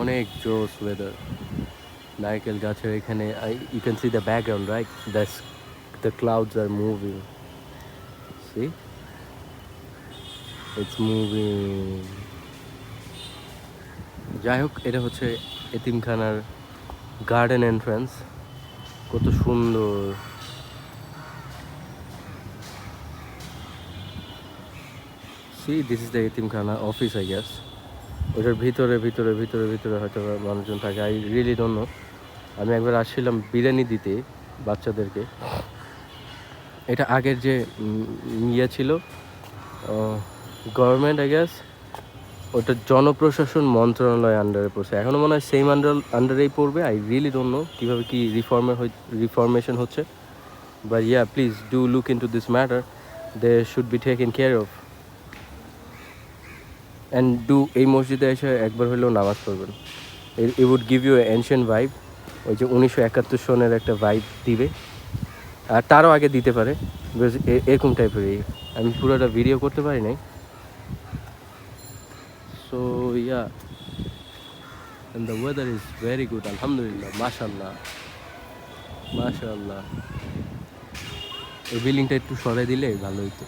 অনেক জোস ওয়েদার নারকেল গাছের এখানে you can see the background right that's the clouds are moving see it's moving যাই হোক এটা হচ্ছে এতিমখানার গার্ডেন এন্ট্রান্স কত সুন্দর। সি দিস ইজ দ্য এতিমখানা অফিস আই গেস ওটার ভিতরে ভিতরে ভিতরে ভিতরে হয়তো মানুষজন থাকে। আই রিয়েলি ডোন্ট নো আমি একবার আসছিলাম বিরিয়ানি দিতে বাচ্চাদেরকে। এটা আগের যে ইয়ে ছিল গভর্নমেন্ট আই গেস ওটা জনপ্রশাসন মন্ত্রণালয় আন্ডারে পড়ছে। এখনও মনে হয় সেম আন্ডার আন্ডারেই পড়বে। আই রিয়েলি ডোন্ট নো কীভাবে কী রিফর্মে রিফর্মেশন হচ্ছে। But yeah please do look into this matter they should be taken care of and do এই মসজিদে এসে একবার হলেও নামাজ পড়বেন। It would give you ancient vibe ওই যে উনিশশো একাত্তর সনের একটা ভাইব দিবে। আর তারও আগে দিতে পারে এ- এরকম টাইপেরই আমি পুরোটা ভিডিও করতে পারি নাই। So yeah and the weather is very good alhamdulillah mashallah এই বিল্ডিংটা একটু সরাই দিলে ভালো হতো